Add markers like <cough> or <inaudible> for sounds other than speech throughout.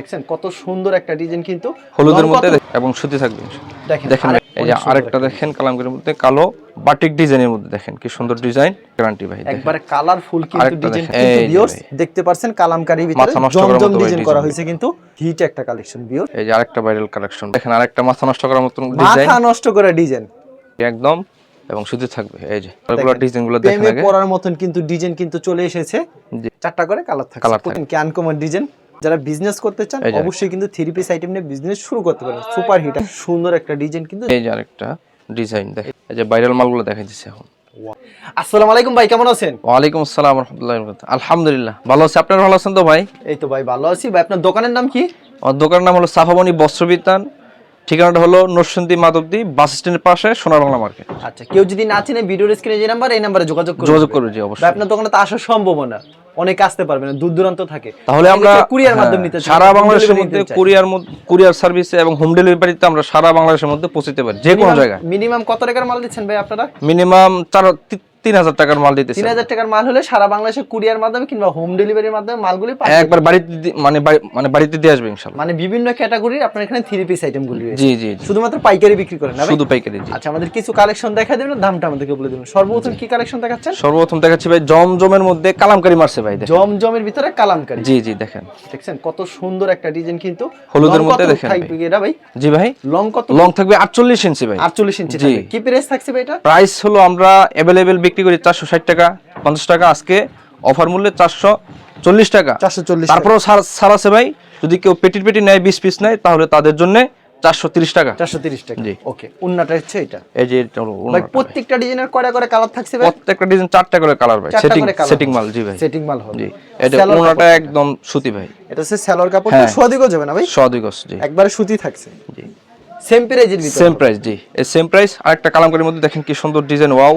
দেখছেন? কত সুন্দর একটা ডিজাইন কিন্তু হলুদের মধ্যে এবং সুতি থাকবে দেখেন এই যে আরেকটা দেখেন কালামকারীর মধ্যে কালো বাটিক ডিজাইনের মধ্যে দেখেন কি সুন্দর ডিজাইন গ্যারান্টি ভাই। একবারে কালারফুল কিন্তু ডিজাইন কিন্তু ভিউয়ার্স দেখতে পাচ্ছেন কালামকারী ভিতরে জমজম ডিজাইন করা হয়েছে কিন্তু হিট একটা কালেকশন ভিউয়ার এই যে আরেকটা ভাইরাল কালেকশন দেখেন আরেকটা মাথা নষ্ট করার মতন ডিজাইন মাথা নষ্ট করা ডিজাইন একদম এবং সুতি থাকবে এই যে। এগুলো ডিজাইনগুলো দেখেন আগে। পড়ার মতন কিন্তু ডিজাইন কিন্তু চলে এসেছে। জি। চারটা করে কালার থাকে Colour প্রথম কি আনকমন ডিজাইন যারা বিজনেস করতে চান অবশ্যই কিন্তু থ্রি পিস আইটেম নিয়ে বিজনেস শুরু করতে পারেন। সুপার হিট সুন্দর একটা ডিজাইন কিন্তু এই যে আরেকটা ডিজাইন দেখেন এই যে ভাইরাল মালগুলো দেখা যাচ্ছে এখন। আসসালামু আলাইকুম ভাই কেমন আছেন? ওয়ালাইকুম আসসালাম আলহামদুলিল্লাহ ভালো আছি। আপনারা ভালো আছেন তো ভাই? এই তো ভাই ভালো আছি। ভাই আপনার দোকানের নাম কি? আমার দোকানের নাম হলো সাফাবনি বস্ত্রবিতান ঠিকানাটা হলো নরসিংদী মাধবদী বাস স্ট্যান্ডের পাশে সোনার বাংলা মার্কেট। আচ্ছা কেউ যদি না চিনে ভিডিওর স্ক্রিনে যে নাম্বার এই নাম্বারে যোগাযোগ করবে যোগাযোগ করবে জি অবশ্যই। আপনার দোকানে তো আসার সম্ভাবনা অনেক আসতে পারবে না দূর দূরান্ত থাকে। তাহলে আমরা কুরিয়ার হ্যাঁ, মাধ্যমে নিতে সারা বাংলাদেশের মধ্যে। কুরিয়ার কুরিয়ার সার্ভিসে এবং হোম ডেলিভারিতে আমরা সারা বাংলাদেশের মধ্যে পৌঁছতে পারি যে কোনো জায়গায়। মিনিমাম কত টাকার মাল দিচ্ছেন ভাই আপনারা? মিনিমাম চার তিন হাজার টাকার মাল দিতেছে। তিন হাজার টাকার মাল হলে সারা বাংলাদেশে কুরিয়ার মাধ্যমে কিংবা হোম ডেলিভারির মাধ্যমে মালগুলি একবার বাড়িতে মানে মানে বাড়িতে দিয়ে আসবে ইনশাল্লাহ। মানে বিভিন্ন ক্যাটাগরির আপনার এখানে থ্রি পিস আইটেমগুলি রয়েছে। জি জি। শুধুমাত্র পাইকারি বিক্রি করেন না শুধু পাইকারি জি। আচ্ছা আমাদের কিছু কালেকশন দেখা দেবেন দামটা আমাদেরকে বলে দেবেন। সর্বপ্রথম কি কালেকশন দেখাচ্ছেন? সর্বপ্রথম দেখাচ্ছি ভাই জমজমের মধ্যে কালামকারি মারছে ভাই জমজমের ভিতরে কালামকারি। জি জি দেখেন। দেখছেন কত সুন্দর একটা ডিজাইন কিন্তু। হলুদের মধ্যে দেখেন এটা ভাই? জি ভাই। লং কত? লং থাকবে আটচল্লিশ ইঞ্চি ভাই। আটচল্লিশ ইঞ্চি কি প্রাইস থাকছে ভাই এটা? প্রাইস হলো আমরা অ্যাভেলেবেল বিক্রি করি চারশো ষাট টাকা পঞ্চাশ টাকা আজকে অফার মূল্যে চারশো চল্লিশ টাকা। চারশো চল্লিশ তারপরেও ছাড় আছে ভাই যদি কেউ পেটির পেটি নেয় বিশ পিস নেয় তাহলে তাদের জন্য চারশো তিরিশ টাকা। চারশো তিরিশ টাকা। ওকে উন্নাটা হচ্ছে এটা? এই যে ভাই প্রত্যেকটা ডিজাইনের কয়টা করে কালার থাকছে প্রত্যেকটা ডিজাইন চারটা করে কালার ভাই সেটিং সেটিং মাল জি ভাই। সেটিং মাল হবে। জি এটা Salwar একদম সুতি ভাই। এটা হচ্ছে কাপড়। হ্যাঁ। না ভাই? জি। একবারে সুতি থাকছে। জি। সেম প্রাইজের ভিতরে সেম প্রাইস জি। এই সেম প্রাইস আরেকটা কালামকারীর মধ্যে দেখেন কি সুন্দর ডিজাইন ওয়াও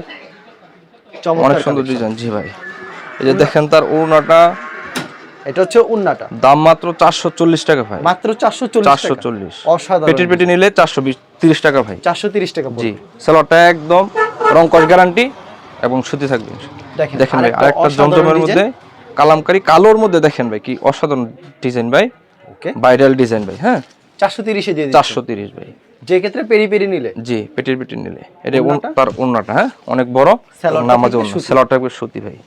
অনেক সুন্দর ডিজাইন জি ভাই। এই যে দেখেন তার ওড়নাটা এটা হচ্ছে উন্নাটা। দাম মাত্র চারশো চল্লিশ টাকা ভাই। মাত্র চারশো চল্লিশ চারশো চল্লিশ। অসাধারণ পেটির পেটি নিলে চারশো বিশ তিরিশ টাকা ভাই। চারশো তিরিশ টাকা জি। সালোয়ারটা একদম রং কস গ্যারান্টি এবং সুতি থাকবে দেখেন দেখেন ভাই আরেকটা জমজমের মধ্যে কালামকারি কালোর মধ্যে দেখেন ভাই কি অসাধারণ ডিজাইন ভাই। ওকে ভাইরাল ডিজাইন ভাই হ্যাঁ? চারশো তিরিশে দিয়ে দিচ্ছি। চারশো তিরিশ ভাই। যে ক্ষেত্রে পেরি পেরি নিলে? জি পেটির পেটি নিলে। এটা তার ওন্নাটা হ্যাঁ? অনেক বড়। নামাজ থাকবে ওন্না সুতি। সেলারটা থাকবে সুতি ভাই।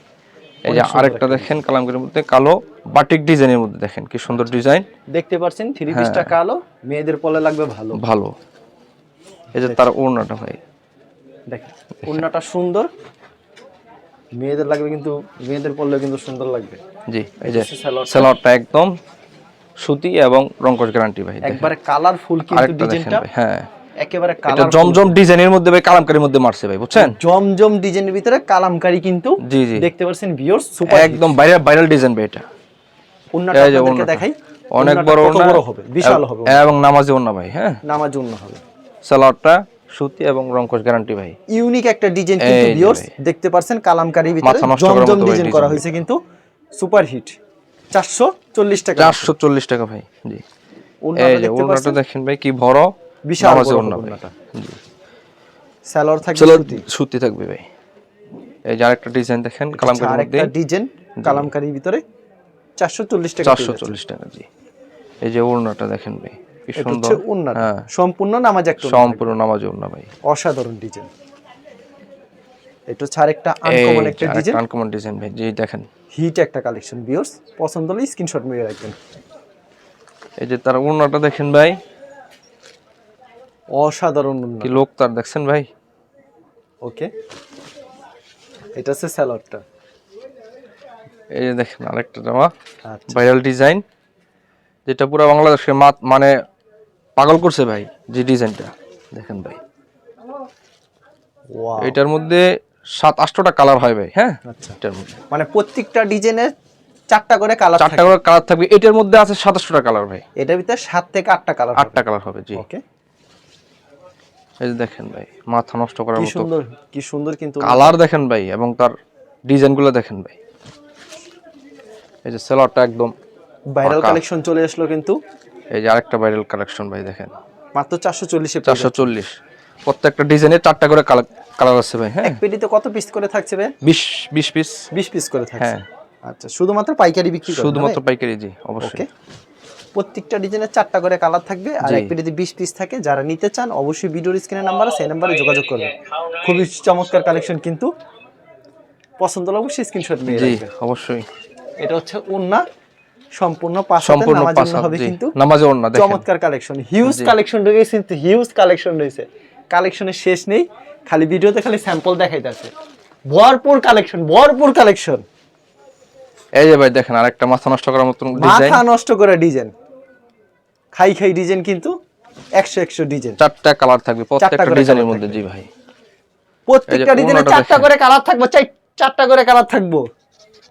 এই যে আরেকটা দেখেন কালামকারির মধ্যে কালো বাটিক ডিজাইনের মধ্যে দেখেন কি সুন্দর ডিজাইন। দেখতে পাচ্ছেন থ্রি হ্যাঁ। পিসটা কালো মেয়েদের পলে লাগবে ভালো। ভালো। এই যে তার ওড়নাটা ভাই। দেখেন উন্নাটা সুন্দর। মেয়েদের লাগবে কিন্তু মেয়েদের পরলে কিন্তু সুন্দর লাগবে। জি এই যে হচ্ছে একদম সুতি এবং রংকশ গ্যারান্টি ভাই একবারে কালারফুল কিন্তু ডিজাইনটা হ্যাঁ। একেবারে এটা কালার জমজম ডিজাইনের মধ্যে ভাই কালামকারির মধ্যে মারছে ভাই বুঝছেন? জমজম ডিজাইনের ভিতরে কালামকারি কিন্তু জি জি। দেখতে পাচ্ছেন ভিউয়ার্স সুপার একদম ভাইরাল ভাইরাল ডিজাইন ভাই এটা। উন্নাটা আপনাদেরকে দেখাই। অনেক বড় বড় হবে? বিশাল হবে এবং নামাজি ওড়না ভাই হ্যাঁ। নামাজ উন্ন হবে। সালোয়ারটা সুতি এবং রংকশ গ্যারান্টি ভাই। ইউনিক একটা ডিজাইন কিন্তু ভিউয়ার্স দেখতে পাচ্ছেন কালামকারি ভিতরে জমজম ডিজাইন করা হয়েছে কিন্তু সুপার হিট চারশো চল্লিশ টাকা। চারশো চল্লিশ টাকা ভাই জি। এই যে ওড়নাটা দেখেন ভাই কি বড় বিশাল ওড়না ভাই। জি। থাকবে সুতি। সুতি থাকবে ভাই। এই যে আরেকটা ডিজাইন দেখেন কালামকারির মধ্যে। আরেকটা ডিজাইন কালামকারির ভিতরে চারশো চল্লিশ টাকা চারশো পেয়ে যাচ্ছেন। চল্লিশ টাকা জি। এই যে ওড়নাটা দেখেন ভাই কি সুন্দর। হ্যাঁ। সম্পূর্ণ নামাজ একটা সম্পূর্ণ নামাজি ওড়না ভাই। অসাধারণ ডিজাইন। এটা হচ্ছে আরেকটা আনকমন একটা ডিজাইন। আনকমন ডিজাইন ভাই জি দেখেন। হিট একটা কালেকশন ভিউয়ার্স পছন্দ হলে স্ক্রিনশট মেরে রাখবেন। এই যে তার ওড়নাটা দেখেন ভাই। অসাধারণ কি লোক তার দেখছেন ভাই? ওকে। এটা হচ্ছে স্যালাডটা এই যে দেখেন আরেকটা জামা আচ্ছা। ভাইরাল ডিজাইন যেটা পুরো বাংলাদেশকে মানে পাগল করছে ভাই যে ডিজাইনটা দেখেন ভাই। এটার মধ্যে সাত আটটা কালার হয় ভাই। হ্যাঁ? আচ্ছা। মানে প্রত্যেকটা ডিজাইনের চারটা করে কালার চারটা করে কালার থাকবে। এটার মধ্যে আছে সাতাশটা কালার ভাই। এটার ভিতরে সাত থেকে আটটা কালার আটটা কালার হবে জি। ওকে এই যে দেখেন ভাই মাথা নষ্ট করার মতো। সুন্দর কি সুন্দর কিন্তু। কালার দেখেন ভাই এবং তার ডিজাইনগুলো দেখেন ভাই। এই যে সেলারটা একদম ভাইরাল কালেকশন চলে আসলো কিন্তু। এই যে আরেকটা ভাইরাল কালেকশন ভাই দেখেন। মাত্র চারশো চল্লিশে চারশো চল্লিশ। প্রত্যেকটা ডিজাইনের চারটা করে কালার আছে ভাই হ্যাঁ। এক পেটিতে কত পিস করে থাকছে ভাই? বিশ বিশ পিস বিশ পিস করে থাকছে। হ্যাঁ। আচ্ছা শুধুমাত্র পাইকারি বিক্রি শুধুমাত্র পাইকারি জি অবশ্যই। ওকে। প্রত্যেকটা ডিজাইনের চারটা করে কালার থাকবে আর এক পেটিতে বিশ পিস থাকে। যারা নিতে চান অবশ্যই ভিডিওর স্ক্রিনের নাম্বার আছে সেই নাম্বারে যোগাযোগ করবেন। খুবই চমৎকার কালেকশন কিন্তু পছন্দ হলে অবশ্যই স্ক্রিনশট নিয়ে জি অবশ্যই। এটা হচ্ছে ওন্না সম্পূর্ণ সম্পূর্ণ হবে। কিন্তু নামাজে ওড়না দেখেন। চমৎকার কালেকশন হিউজ কালেকশন রয়েছে কিন্তু হিউজ কালেকশন রয়েছে। কালেকশনের শেষ নেই খালি ভিডিওতে খালি স্যাম্পল দেখাইতেছে। ভরপুর কালেকশন ভরপুর কালেকশন। এই যে ভাই দেখেন আরেকটা মাথা নষ্ট করার মতন ডিজাইন মাথা নষ্ট করে ডিজাইন। খাই খাই ডিজাইন কিন্তু একশো একশো ডিজাইন। চারটা কালার থাকবে প্রত্যেকটা ডিজাইনের মধ্যে জি ভাই। প্রত্যেকটা ডিজাইনে চারটা করে কালার থাকবে চাই চারটা করে কালার থাকব।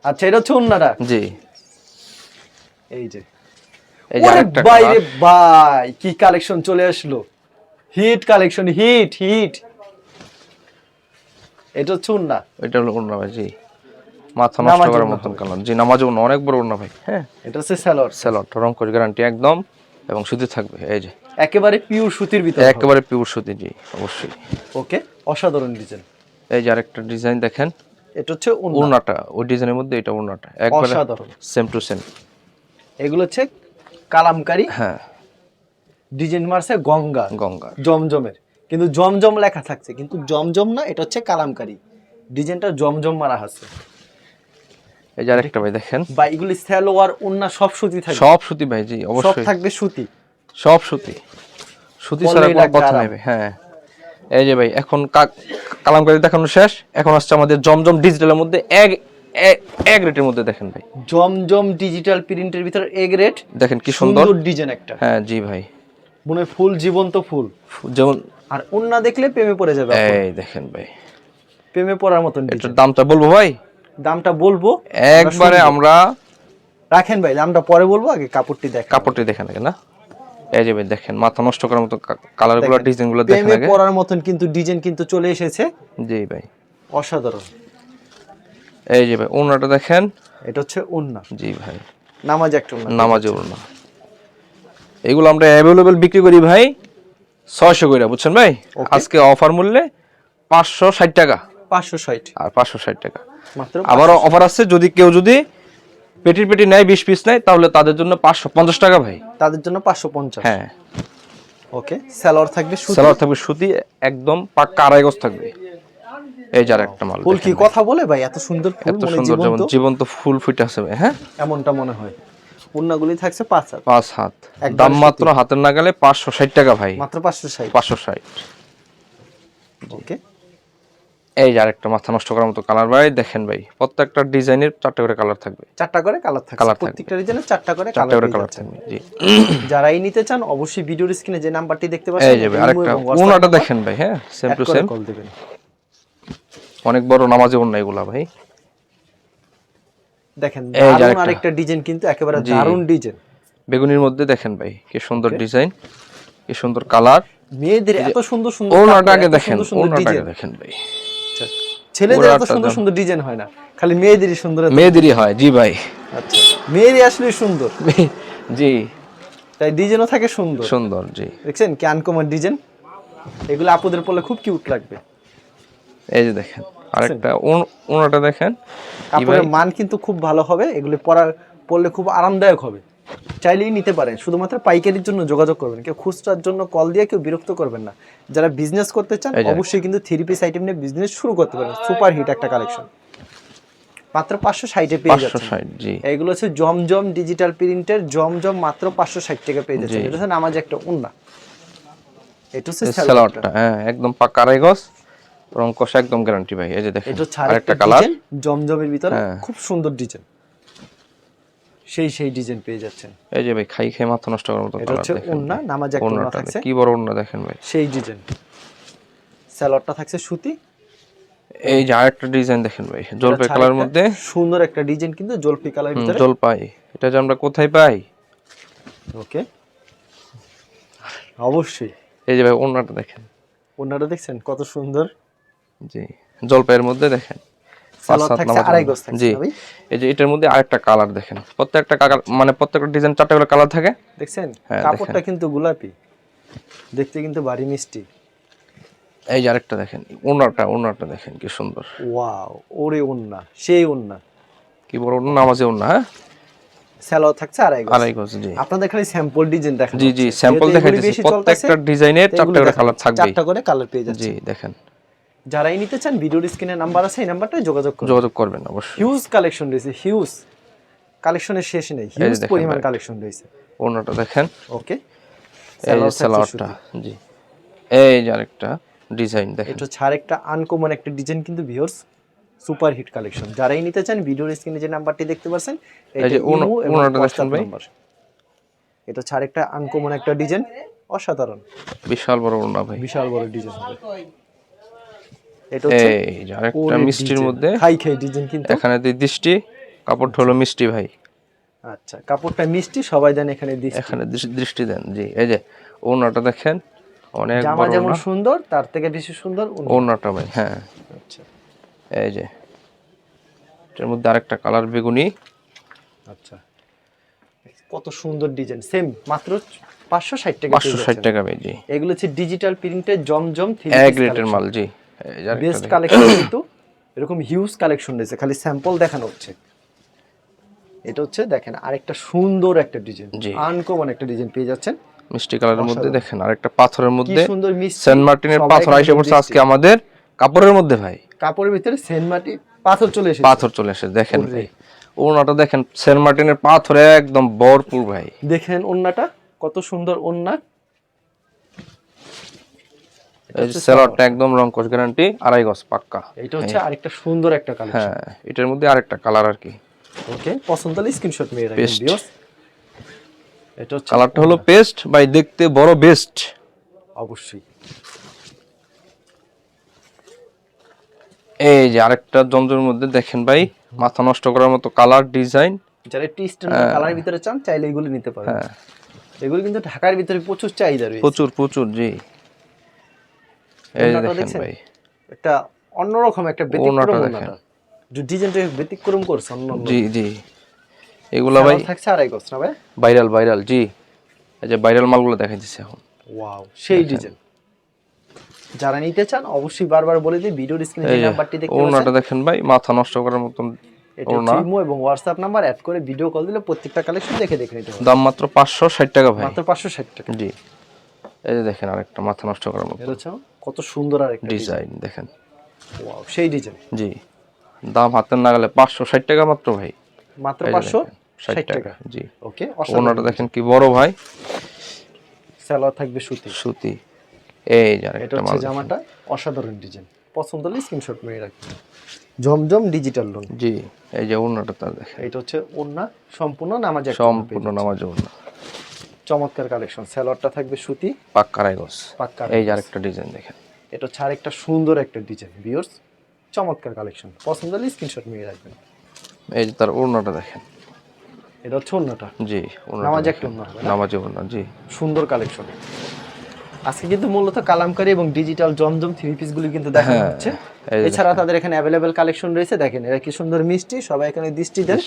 আচ্ছা এটা হচ্ছে অন্যটা জি। এই যে। এই যে ওরে আরেকটা ভাই রে ভাই কি কালেকশন চলে আসলো। Hit collection hit hit. এটা হচ্ছে উন্না। এটা হলো ওড়না ভাই জি। মাথা নষ্ট করার মতন কালার। জি নামাজে ওড়না অনেক বড় ওড়না ভাই। হ্যাঁ এটা হচ্ছে স্যালোর স্যালট রং করে গ্যারান্টি একদম এবং সুতি থাকবে এই যে। একেবারে পিওর সুতির ভিতরে একেবারে পিওর সুতি জি অবশ্যই। ওকে অসাধারণ ডিজাইন এই যে আরেকটা ডিজাইন দেখেন। এটা হচ্ছে ওড়নাটা ওই ডিজাইনের মধ্যে এটা ওড়নাটা একবারে অসাধারণ। সেম টু সেম এগুলো হচ্ছে কালামকারি। হ্যাঁ। ডিজাইন মারছে গঙ্গা গঙ্গা। জমজমের। কিন্তু জমজম লেখা থাকছে কিন্তু জমজম না এটা হচ্ছে কালামকারি। ডিজাইনটা জমজম মারা আছে এই যে আরেকটা ভাই দেখেন। বা এগুলি স্যালোয়ার উন্না সব সুতি থাকবে। সব সুতি ভাই জি সব থাকবে সুতি। সব সুতি। সুতি ছাড়া কোনো কথা। নেই হ্যাঁ। এই যে ভাই এখন কালামকারি দেখানো শেষ। এখন আসছে আমাদের জমজম ডিজিটালের মধ্যে এক এক- এক রেটের মধ্যে দেখেন ভাই। জমজম ডিজিটাল প্রিন্টের ভিতরে এগ রেট। দেখেন কি সুন্দর। সুন্দর ডিজাইন একটা। হ্যাঁ জি ভাই। মনে হয় ফুল জীবন্ত ফুল। যেমন আর উন্না দেখলে প্রেমে পড়ে যাবে এই দেখেন ভাই। প্রেমে পড়ার মতন এটার দামটা বলব ভাই? দামটা বলব। একবারে আমরা রাখেন ভাই দামটা পরে বলব আগে কাপড়টি দেখ কাপড়টি দেখেন আগে না? এই যে ভাই দেখেন মাথা নষ্ট করার মতো কালারগুলো ডিজাইনগুলো দেখেন প্রেমে আগে। পড়ার মতন কিন্তু ডিজাইন কিন্তু চলে এসেছে। জি ভাই। অসাধারণ। এই যে ভাই ওনাটা দেখেন। এটা হচ্ছে উন্না। জি ভাই। নামাজ একটা উন্না। নামাজ ওড়না এগুলো আমরা অ্যাভেলেবেল বিক্রি করি ভাই ছয়শো করে বুঝছেন ভাই? আজকে অফার মূল্যে পাঁচশো ষাট টাকা। পাঁচশো ষাট। আর পাঁচশো ষাট টাকা। আবারও অফার আছে যদি কেউ যদি পেটির পেটি নেয় বিশ পিস নেয় তাহলে তাদের জন্য পাঁচশো পঞ্চাশ টাকা ভাই। তাদের জন্য পাঁচশো পঞ্চাশ। হ্যাঁ। ওকে স্যালোয়ার থাকবে সুতি। সালোয়ার থাকবে সুতি একদম পাক্কা আড়াই গজ থাকবে। এই যার একটা মাল ফুল কি কথা বলে ভাই? এত সুন্দর এত সুন্দর যেমন জীবন্ত ফুল ফুটে আছে ভাই, হ্যাঁ? এমনটা মনে হয়। উন্নাগুলি থাকছে পাঁচ হাত। পাঁচ হাত। দাম মাত্র হাতের নাগালে পাঁচশো ষাট টাকা ভাই। মাত্র পাঁচশো ষাট। পাঁচশো ষাট। ওকে। এই যে আরেকটা মাথা নষ্ট করার মতো কালার ভাই দেখেন ভাই প্রত্যেকটা ডিজাইনের চারটে করে কালার থাকবে। চারটা করে কালার থাকবে। প্রত্যেকটা ডিজাইনের চারটা করে চারটে কালার করে কালার থাকবে জি। যারাই নিতে চান অবশ্যই ভিডিওর স্ক্রিনে যে নাম্বারটি দেখতে পাচ্ছেন এই যে আরেকটা। ওনাটা দেখেন ভাই হ্যাঁ সেম টু সেম অনেক বড় নামাজে ওনা এগুলা ভাই। দেখেন দারুণ আরেকটা। ডিজাইন কিন্তু একেবারে। দারুণ ডিজাইন বেগুনির মধ্যে দেখেন ভাই কি সুন্দর ডিজাইন কি সুন্দর কালার মেয়েদের এত সুন্দর সুন্দর ওনাটা আগে দেখেন ওনাটা আগে দেখেন ভাই। ছেলেদের এত সুন্দর সুন্দর ডিজাইন হয় না খালি মেয়েদেরই সুন্দর মেয়েদেরই হয় জি ভাই। আচ্ছা মেয়েরই আসলে সুন্দর। <laughs> জি। তাই ডিজাইনও থাকে সুন্দর। সুন্দর জি। দেখছেন কি আনকমন ডিজাইন এগুলো আপুদের পড়লে খুব কিউট লাগবে। এই যে দেখেন। আরেকটা ওনাটা দেখেন। কাপড়ের মান কিন্তু খুব ভালো হবে এগুলি পরা পরলে খুব আরামদায়ক হবে। চাইলেই নিতে পারেন শুধুমাত্র পাইকারির জন্য যোগাযোগ করবেন কেউ খুচরার জন্য কল দিয়ে কেউ বিরক্ত করবেন না। যারা বিজনেস করতে চান অবশ্যই কিন্তু থ্রি পিস আইটেম নিয়ে বিজনেস শুরু করতে পারেন সুপার হিট একটা কালেকশন মাত্র পাঁচশো ষাটে পেয়ে যাচ্ছেন। ষাট এইগুলো হচ্ছে জমজম ডিজিটাল প্রিন্টের জমজম মাত্র পাঁচশো ষাট টাকা পেয়ে যাচ্ছেন। জি। এটা হচ্ছে নামাজ একটা উন্না। এটা হচ্ছে হ্যাঁ একদম পাকা গজ রং কষা একদম গ্যারান্টি ভাই এই যে দেখেন এটা আরেকটা কালার জমজমের ভিতরে হ্যাঁ। খুব সুন্দর ডিজাইন। সেই সেই ডিজাইন পেয়ে যাচ্ছেন। এই যে ভাই খাই খাই মাথা নষ্ট করার মতো এটা হচ্ছে ওন্না নামাজ একটা ওন্না থাকছে। কি বড় ওন্না দেখেন ভাই। সেই ডিজাইন। স্যালোয়ারটা থাকছে সুতি। এই যে আরেকটা ডিজাইন দেখেন ভাই জলপাই কালার মধ্যে। সুন্দর একটা ডিজাইন কিন্তু জলপি কালার ভিতরে। জলপাই। এটা যে আমরা কোথায় পাই? ওকে। অবশ্যই। এই যে ভাই ওন্নাটা দেখেন। ওন্নাটা দেখছেন? কত সুন্দর। জি জলপাইয়ের মধ্যে দেখেন পাঁচ সালোয়ার সাত থাকছে নামাজ আড়াই ওন্না। গজ থাকছে জি এই যে এটার মধ্যে আরেকটা কালার দেখেন প্রত্যেকটা কালার মানে প্রত্যেকটা ডিজাইন চারটা করে কালার থাকে? দেখছেন? হ্যাঁ, কাপড়টা কিন্তু গোলাপি দেখতে কিন্তু ভারী মিষ্টি। এই যে আরেকটা দেখেন ওনাটা ওনাটা দেখেন কি সুন্দর। ওয়াও ওরে ওন্না সেই ওন্না কি বড় ওন্না নামাজে ওন্না হ্যাঁ? থাকছে আড়াই গজ। আড়াই গজ জি। আপনাদের খালি স্যাম্পল ডিজাইন জি জি স্যাম্পল যেহেতু দেখাইতেছি প্রত্যেকটা ডিজাইনের চারটা করে কালার হচ্ছে। চারটা করে কালার পেয়ে যাচ্ছে। জি দেখেন। যারাই নিতে চান ভিডিওর স্ক্রিনে নাম্বার আছে এই নাম্বারটাই যোগাযোগ করুন। যোগাযোগ করবেন অবশ্যই। হিউজ কালেকশন রয়েছে হিউজ কালেকশনের শেষ নেই হিউজ পরিমাণ কালেকশন রয়েছে। ওনাটা দেখেন। ওকে এই সালোয়ারটা জি। এই যে আরেকটা ডিজাইন দেখেন। এটা হচ্ছে আরেকটা আনকমন একটা ডিজাইন কিন্তু ভিউয়ার্স সুপার হিট কালেকশন যারাই নিতে চান ভিডিওর স্ক্রিনে যে নাম্বারটি দেখতে পাচ্ছেন এটা যে ওনা- ওনাটা দেখেন ভাই। এটা হচ্ছে আরেকটা আনকমন একটা ডিজাইন অসাধারণ। বিশাল বড় ওনা ভাই। বিশাল বড় ডিজাইন। এটা হচ্ছে এই আরেকটা মিষ্টির মধ্যে খাই খাই ডিজাইন কিন্তু। এখানে দৃষ্টি কাপড়টা হলো মিষ্টি ভাই। আচ্ছা কাপড়টা মিষ্টি সবাই দেন এখানে দিচ্ছে এখানে দৃষ্টি- দৃষ্টি দেন জি এই যে ওনাটা দেখেন অনেক জামা যেমন সুন্দর তার থেকে বেশি সুন্দর। ওনাটা ভাই হ্যাঁ। আচ্ছা। এই যে এটার মধ্যে আরেকটা কালার বেগুনি। আচ্ছা। কত সুন্দর ডিজাইন সেম মাত্র পাঁচশো ষাট টাকা পাঁচশো ষাট টাকা জি। এগুলো হচ্ছে ডিজিটাল প্রিন্টের জমজম এক রেটের মাল জি। বেস্ট কালেকশন কিন্তু এরকম হিউজ কালেকশন রয়েছে খালি স্যাম্পল দেখানো হচ্ছে। এটা হচ্ছে দেখেন আরেকটা সুন্দর একটা ডিজাইন আনকমন একটা ডিজাইন পেয়ে যাচ্ছেন। মিষ্টি কালারের মধ্যে দেখেন আরেকটা পাথরের কি মধ্যে সুন্দর মিষ্টি। সেন্ট মার্টিনের পাথর আইসে পড়ছে আজকে আমাদের কাপড়ের মধ্যে ভাই। কাপড়ের ভিতরে সেন্ট মাটি পাথর চলে এসেছে। পাথর চলে আসে দেখেন। ভাই। ওনাটা দেখেন সেন্ট মার্টিনের পাথর একদম ভরপুর ভাই। দেখেন ওন্নাটা কত সুন্দর ওন্না এই যে একদম রং কোশ গ্যারান্টি আড়াই গজ পাক্কা। এটা হচ্ছে আরেকটা সুন্দর একটা কালেকশন হ্যাঁ এটার মধ্যে আরেকটা কালার আর কি। ওকে পছন্দ হলে স্ক্রিনশট মেরে রাখবেন ভিউয়ার্স এটা হচ্ছে কালারটা হলো পেস্ট ভাই দেখতে বড় বেস্ট অবশ্যই। এই যে আরেকটা জমজমের মধ্যে দেখেন ভাই মাথা নষ্ট করার মতো কালার ডিজাইন যারা একটু স্ট্যান্ডার্ড কালারের ভিতরে চান চাইলে এগুলো নিতে পারেন হ্যাঁ। এগুলো কিন্তু ঢাকার ভিতরে প্রচুর চাহিদা রয়েছে। প্রচুর প্রচুর জি। এই দেখেন ভাই। একটা অন্যরকম একটা ব্যতিক্রম দেখেন। ডিজাইনটা ব্যতিক্রম করছে অন্য জি জি। এগুলা ভাই থাকছে আড়াই গজ না ভাই? ভাইরাল ভাইরাল জি। এই যে ভাইরাল মালগুলো দেখাই দিচ্ছে এখন। ওয়াও সেই ডিজাইন। যারা নিতে চান অবশ্যই বারবার বলে দিই ভিডিওর স্ক্রিনে যে নাম্বারটি দেখতে পাচ্ছেন দেখেন ভাই মাথা নষ্ট করার মতন ওড়না ইমো এবং হোয়াটসঅ্যাপ নাম্বার অ্যাড করে ভিডিও কল দিলে প্রত্যেকটা কালেকশন দেখে দেখে নিতে দাম মাত্র পাঁচশো ষাট টাকা ভাই। মাত্র পাঁচশো ষাট টাকা। জি। এই যে দেখেন আরেকটা মাথা নষ্ট করার মতো কত সুন্দর আর একটা ডিজাইন দেখেন। ওয়াও সেই ডিজাইন জি। দাম হাতের নাগালে পাঁচশো ষাট টাকা মাত্র ভাই। মাত্র এই যে পাঁচশো দেখেন, ষাট ষাট টাকা টাকা। জি। ওকে ওনাটা দেখেন কি বড় ভাই। সালোয়ার থাকবে সুতি। সুতি। এই যে এটা হচ্ছে জামাটা অসাধারণ ডিজাইন পছন্দ হলে স্ক্রিনশট মেরে রাখবেন। জমজম ডিজিটাল লোন জি এই যে ওনাটা তার দেখেন। এটা হচ্ছে ওন্না সম্পূর্ণ নামাজ সম্পূর্ণ নামাজ ওনা চমৎকার কালেকশন সালোয়ারটা থাকবে সুতি পাক্কা রাইগস পাক্কা এই যে আরেকটা ডিজাইন দেখেন। এটা হচ্ছে আরেকটা সুন্দর একটা ডিজাইন ভিউয়ার্স চমৎকার কালেকশন পছন্দ হলে স্ক্রিনশট নিয়ে রাখবেন। এই যে তার ওড়নাটা দেখেন। এটা হচ্ছে ওড়নাটা। জি ওড়না নামাজ। একটা ওড়না নামাজে ওড়না জি। সুন্দর কালেকশন আজকে কিন্তু মূলত কালামকারী এবং ডিজিটাল জমজম থ্রি পিস গুলি কিন্তু দেখানো হ্যাঁ, হচ্ছে। এছাড়া তাদের এখানে অ্যাভেলেবেল কালেকশন রয়েছে দেখেন এরা কি সুন্দর মিষ্টি সবাই এখানে দৃষ্টি দেন।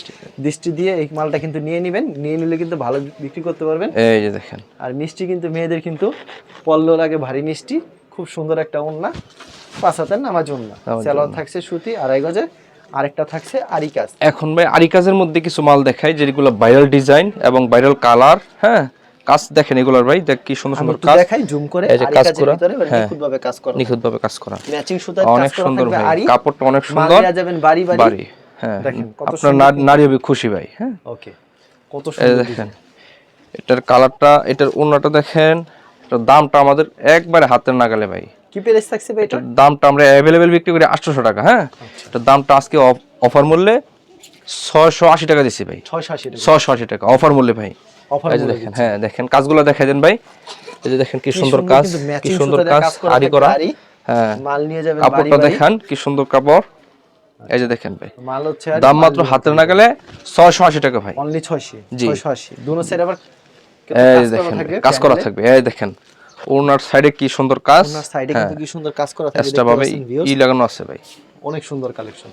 দৃষ্টি দিয়ে এই মালটা কিন্তু নিয়ে নেবেন নিয়ে নিলে কিন্তু ভালো বিক্রি করতে পারবেন। এই যে দেখেন। আর মিষ্টি কিন্তু মেয়েদের কিন্তু পল্ল লাগে ভারী মিষ্টি খুব সুন্দর একটা ওন্না পাঁচ হাতের নামাজ ওন্না স্যালোয়ার থাকছে সুতি আড়াই গজে আরেকটা থাকছে আরিকাজ। এখন ভাই আরিকাজের মধ্যে কিছু মাল দেখাই যেগুলো ভাইরাল ডিজাইন এবং ভাইরাল কালার হ্যাঁ? কাজ দেখেন এগুলোর ভাই দেখ কি সুন্দর সুন্দর কাজ। দেখাই জুম করে এই যে কাজ করা, ভিতরে হ্যাঁ। নিখুঁত ভাবে কাজ করা। নিখুঁত ভাবে কাজ করা। ম্যাচিং সুতার অনেক কাজ করা সুন্দর ভাই কাপড়টা অনেক সুন্দর। দেয়া যাবেন বাড়ি বাড়ি। হ্যাঁ। দেখেন, আপনার নারী- হবে খুশি ভাই হ্যাঁ। ওকে কত সুন্দর দেখেন এটার কালারটা এটার ওড়নাটা দেখেন এটার দামটা আমাদের একবারে হাতের নাগালে ভাই। কি প্রাইস থাকছে ভাই এটা? এটার দামটা আমরা অ্যাভেলেবেল বিক্রি করি আটশোশো টাকা হ্যাঁ। আচ্ছা। এটার দামটা আজকে অফার মূল্যে ছয়শো আশি টাকা দিচ্ছি ভাই। ছয়শো আশি টাকা। ছয়শো আশি টাকা অফার মূল্যে ভাই। অফার দেখেন হ্যাঁ দেখেন কাজগুলো দেখাই দেন ভাই। এই যে দেখেন কি সুন্দর কাজ কি সুন্দর কাজ আরি করা হ্যাঁ। মাল নিয়ে যাবেন কাপড়টা বাড়ি দেখান কি সুন্দর কাপড়। এই যে দেখেন ভাই। মাল হচ্ছে দাম মাত্র হাতের না গেলে ছয়শো আশি টাকা ভাই। অনলি ছয়শো জি। ছয়শো আশি। দুনো সাইড আবার এই দেখেন কাজ করা থাকবে। এই দেখেন ওনার সাইডে কি সুন্দর কাজ। ওনার সাইডে হ্যাঁ। কিন্তু কি সুন্দর কাজ করা থাকে দেখতে ভাবে ই লাগানো আছে ভাই। অনেক সুন্দর কালেকশন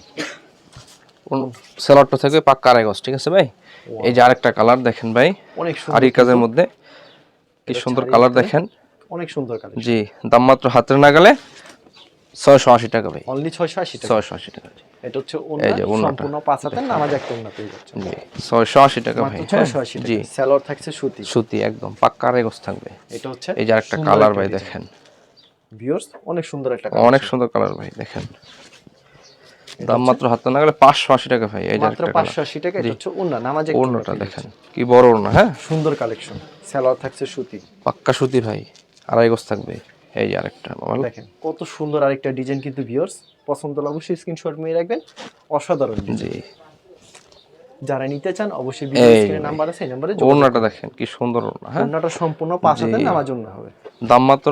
সেলরটা থাকবে পাক্কা গজ ঠিক আছে ভাই? এই যে আরেকটা কালার দেখেন ভাই অনেক সুন্দর আরি কাজের মধ্যে। কি সুন্দর কালার দেখেন। অনেক সুন্দর কালেকশন জি দাম মাত্র হাতের না গেলে ছয়শো আশি টাকা ভাই। অনলি ছয়শো আশি টাকা। ছয়শো আশি টাকা এটা হচ্ছে সম্পূর্ণ পাঁচ হাতের নামাজ একটা ওন্না পেয়ে যাচ্ছেন জি ছয়শো আশি টাকা ভাই মাত্র হ্যাঁ? ছয়শো আশি জি। স্যালোয়ার থাকছে সুতি। সুতি একদম পাক্কা রেগস থাকবে। এটা হচ্ছে এই যে আরেকটা কালার ভাই দেখেন। ভিউয়ার্স অনেক সুন্দর একটা অনেক সুন্দর কালার ভাই দেখেন। দাম মাত্র হাত না গেলে পাঁচশো আশি টাকা ভাই এই মাত্র পাঁচশো আশি টাকা হচ্ছে ওন্না নামাজ ওড়নাটা দেখেন কি বড় ওড়না হ্যাঁ? সুন্দর কালেকশন স্যালোয়ার থাকছে সুতি। পাক্কা সুতি ভাই আড়াই গজ থাকবে এই আরেকটা মাল দেখেন কত সুন্দর আরেকটা ডিজাইন কিন্তু ভিউয়ার্স পছন্দ হলে অবশ্যই স্ক্রিনশট নিয়ে রাখবেন অসাধারণ। জি। যারা নিতে চান অবশ্যই ভিডিও স্ক্রিনে নাম্বার আছে এই নম্বরে ওড়নাটা দেখেন কি সুন্দর ওড়না হ্যাঁ? ওন্নাটা সম্পূর্ণ পাঁচ হাতের নামাজ জন্য হবে। দাম মাত্র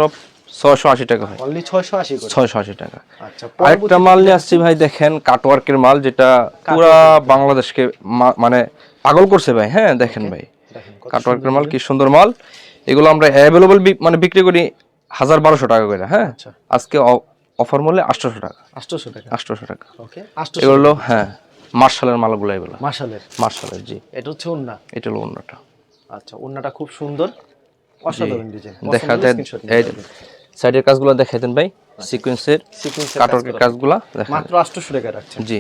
ছয়শো আশি টাকা অনলি ছয়শো আশি ছয়শো আশি টাকা। আচ্ছা আরেকটা মাল নিয়ে আসছি ভাই দেখেন কাটওয়ার্কের মাল যেটা পুরা বাংলাদেশকে মানে পাগল করছে ভাই। হ্যাঁ দেখেন ভাই। কাটওয়ার্কের মাল কি সুন্দর মাল। এগুলো আমরা অ্যাভেলেবল মানে বিক্রি করি হাজার বারোশো টাকা করে হ্যাঁ। আচ্ছা। আজকে অফার মূল্যে আটশোশো টাকা। আটশোশো টাকা। আটশোশো টাকা। ওকে এগুলো হ্যাঁ মার্শালের মালগুলো এগুলো। মাসালের মার্শালের জি। এটা হচ্ছে ওন্না এটা হলো অন্যটা আচ্ছা ওন্নাটা খুব সুন্দর। অসাধারণ ডিজাইন দেখা যায় সাইডের কাজগুলো দেখাইতেন ভাই সিকোয়েন্সের কাটর কাজগুলো। মাত্র 800 টাকা রাখছেন। জি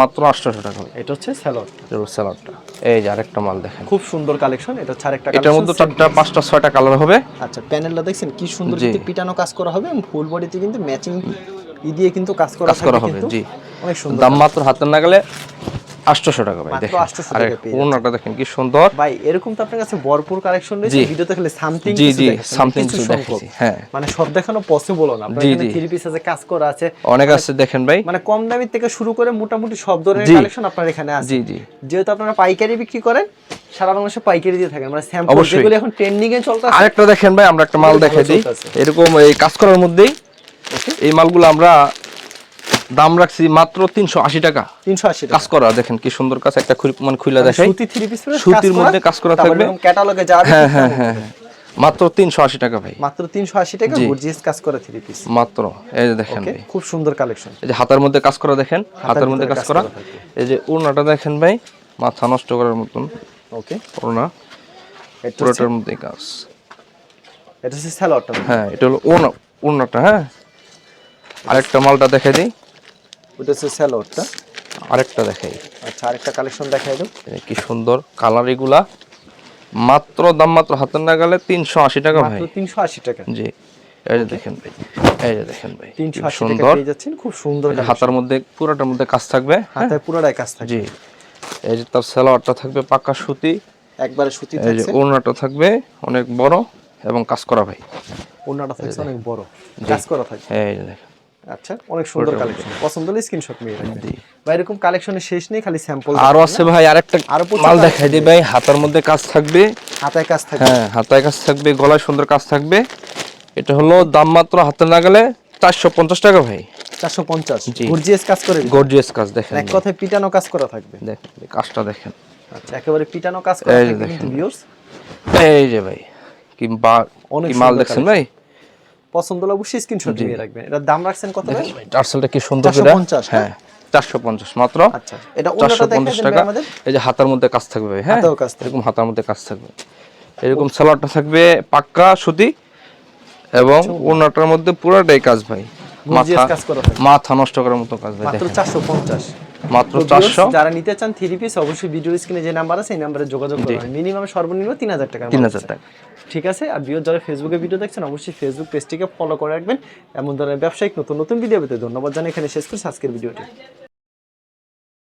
মাত্র 800 টাকা এটা হচ্ছে স্যালাড এটা এই যে আরেকটা মাল দেখেন। খুব সুন্দর কালেকশন এটা হচ্ছে একটা এটার মধ্যে চারটা পাঁচটা ছয়টা কালার হবে। আচ্ছা প্যানেলটা দেখছেন কি সুন্দর কিন্তু পিটানো কাজ করা হবে ফুল বডিতে কিন্তু ম্যাচিং দিয়ে কিন্তু কাজ করা কাজ করা হবে জি। অনেক সুন্দর দাম মাত্র হাতের নাগালে 800 টাকা ভাই দেখেন। দেখেন কি সুন্দর। ভাই এরকম তো আপনার কাছে ভরপুর কালেকশন রয়েছে ভিডিওতে খালি সামথিং জি জি সামথিং কিছু দেখেছি হ্যাঁ। মানে সব দেখানো পসিবল না। আপনার থ্রি পিস আছে কাজ করা আছে। অনেক মানে আছে দেখেন ভাই। মানে কম দামি থেকে শুরু করে মোটামুটি সব ধরনের কালেকশন আপনার এখানে আছে। জি জি। যেহেতু আপনারা পাইকারি বিক্রি করেন সারা বাংলাদেশে পাইকারি দিয়ে থাকেন। মানে স্যাম্পল যেগুলো এখন ট্রেন্ডিং এ চলছে আরেকটা দেখেন ভাই আমরা একটা মাল দেখাই দিই। এরকম এই কাজ করার মধ্যেই এই মালগুলো আমরা দাম রাখছি মাত্র তিনশো আশি টাকা। তিনশো আশি কাজ করা দেখেন কি সুন্দর কাজ একটা মানে খুলে দেখাই। সুতির মধ্যে কাজ করা থাকবে। ক্যাটালগে যাবে হ্যাঁ হ্যাঁ হ্যাঁ হ্যাঁ। মাত্র তিনশো আশি টাকা ভাই। মাত্র তিনশো আশি টাকা জি। গর্জিয়াস কাজ করা থ্রি পিস মাত্র এই যে দেখেন ভাই। খুব সুন্দর কালেকশন এই যে হাতার মধ্যে কাজ করা দেখেন হাতের মধ্যে কাজ করা। করা এই যে ওড়নাটা দেখেন ভাই মাথা নষ্ট করার মতন। ওকে ওড়না পুরোটার মধ্যে কাজ। এটা হচ্ছে স্যালোয়ারটা হ্যাঁ এটা হলো ওড়না ওড়নাটা হ্যাঁ। আরেকটা মালটা দেখাই দিই। ওটা হচ্ছে স্যালোয়ারটা আরেকটা দেখাই। আচ্ছা আরেকটা কালেকশন দেখাই দাও। কি সুন্দর কালার এগুলা। মাত্র দাম মাত্র হাতের নাগালে তিনশো আশি টাকা ভাই। তিনশো আশি টাকা। জি এই যে দেখেন ভাই এই যে দেখেন ভাই তিনশো আশি টাকা সুন্দর। যাচ্ছেন খুব সুন্দর হাতার মধ্যে পুরোটার মধ্যে কাজ থাকবে হ্যাঁ? পুরোটাই কাজ থাকে জি এই যে তার সালোয়ারটা থাকবে পাকা সুতি। একবারে সুতি এই যে ওড়নাটা থাকবে অনেক বড় এবং কাজ করা ভাই। থাকছে অনেক বড়। কাজ করা থাকে এই যে দেখেন। আচ্ছা অনেক সুন্দর কালেকশন পছন্দ হলে স্ক্রিনশট নিয়ে রাখবেন। বা এরকম কালেকশনের শেষ নেই খালি স্যাম্পল আরও আছে ভাই আরেকটা আরও মাল দেখাই দিই ভাই হাতার মধ্যে কাজ থাকবে। হাতায় কাজ থাকে হ্যাঁ হাতায় কাজ থাকবে গলায় সুন্দর কাজ থাকবে। এটা হলো দাম মাত্র হাতে লাগালে চারশো পঞ্চাশ টাকা ভাই। চারশো পঞ্চাশ। গর্জিয়াস কাজ করে। গর্জিয়াস কাজ দেখেন এক কথায় পিটানো কাজ করা থাকবে। দেখেন কাজটা দেখেন। আচ্ছা একেবারে পিটানো কাজ করা থাকবে কিন্তু ভিউয়ার্স এই যে ভাই কি মাল দেখছেন ভাই? পছন্দ হলে অবশ্যই স্ক্রিনশট রাখবেন। এটার দাম রাখছেন কত ভাই? টার্সেলটা কি সুন্দর করে? 450 হ্যাঁ মাত্র। আচ্ছা এটা টাকা। এই যে হাতার মধ্যে কাজ থাকবে ভাই, হ্যাঁ? কাজ। এরকম হাতার মধ্যে কাজ থাকবে। এরকম সালোয়ারটা থাকবে পাক্কা সুতি এবং ওনাটার মধ্যে পুরাটাই কাজ ভাই। মাথা মাথা নষ্ট করার মতো কাজ ভাই মাত্র চারশো পঞ্চাশ। মাত্র তো চারশো। viewers, যারা নিতে চান থ্রি পিস অবশ্যই ভিডিও স্ক্রিনে যে নাম্বার আছে এই নম্বরে যোগাযোগ করবেন মিনিমাম সর্বনিম্ন তিন হাজার টাকা তিন হাজার টাকা। ঠিক আছে? আর ভিডিও যারা ফেসবুকে ভিডিও দেখছেন অবশ্যই ফেসবুক পেজটিকে ফলো করে রাখবেন। এমন ধরনের ব্যবসায়িক নতুন নতুন ভিডিও পেতে ধন্যবাদ জানাই এখানে শেষ করছি আজকের ভিডিওটি